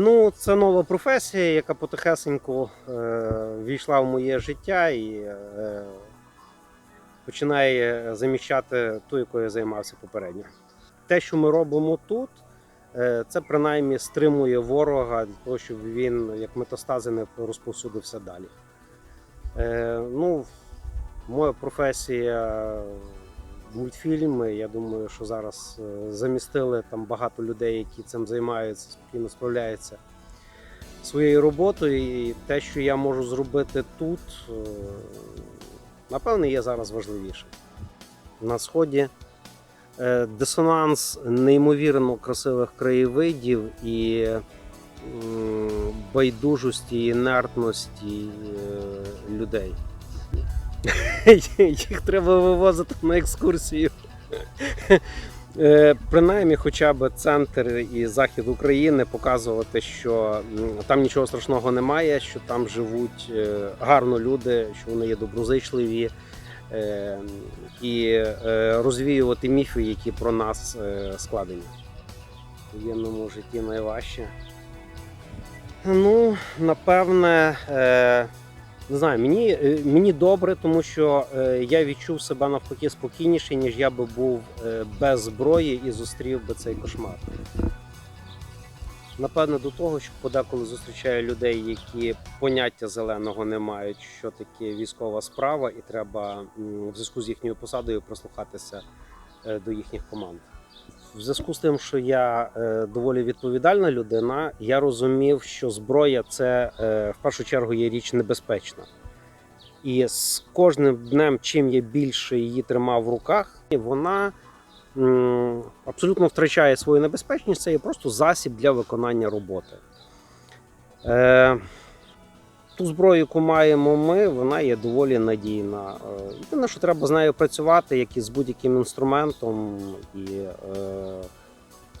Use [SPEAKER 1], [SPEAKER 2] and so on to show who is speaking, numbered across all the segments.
[SPEAKER 1] Ну, це нова професія, яка потихесеньку е, в моє життя і е, починає заміщати ту, якою я займався попередньо. Те, що ми робимо тут, е, це принаймні стримує ворога для того, щоб він як метастази не розповсюдився далі. Е, ну, моя професія мультфільми. Я думаю, що зараз е, замістили там багато людей, які цим займаються, спокійно справляються своєю роботою. І те, що я можу зробити тут, е, напевне, є зараз важливіше. На сході е, дисонанс неймовірно красивих краєвидів і байдужості, і інертності людей. Їх треба вивозити на екскурсію. Е, Принаймні, хоча б центр і захід України показувати, що там нічого страшного немає, що там живуть е, гарно люди, що вони є доброзичливі, е, і розвіювати міфи, які про нас складені. В воєнному житті найважче. Ну, напевне, не знаю, мені, е, мені добре, тому що е, я відчув себе навпаки спокійніше, ніж я би був е, без зброї і зустрів би цей кошмар. Напевне, до того, що подеколи зустрічаю людей, які поняття зеленого не мають, що таке військова справа, і треба в зв'язку з їхньою посадою прислухатися до їхніх команд. В зв'язку з тим, що я е, доволі відповідальна людина, я розумів, що зброя це е, в першу чергу є річ небезпечна. І з кожним днем, чим я більше її тримав в руках, вона абсолютно втрачає свою небезпечність. Це є просто засіб для виконання роботи. Ту зброю, яку маємо ми, вона є доволі надійна. Е, Єдине, що треба з нею працювати, як і з будь-яким інструментом, і е,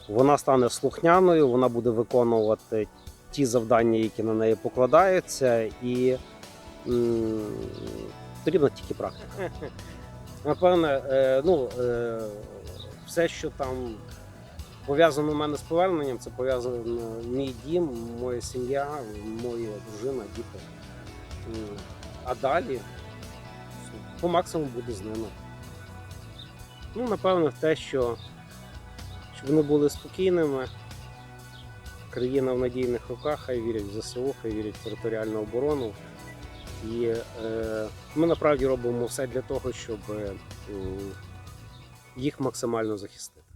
[SPEAKER 1] вона стане слухняною, вона буде виконувати ті завдання, які на неї покладаються, і м, потрібна тільки практика. Напевне, е, ну, е, все, що там пов'язано в мене з поверненням, це пов'язано мій дім, моя сім'я, моя дружина, діти. А далі по максимуму буду з ними. Ну, напевно, те, що щоб вони були спокійними. Країна в надійних руках, хай вірять в ЗСУ, хай вірять в територіальну оборону. І е, ми насправді робимо все для того, щоб м, їх максимально захистити.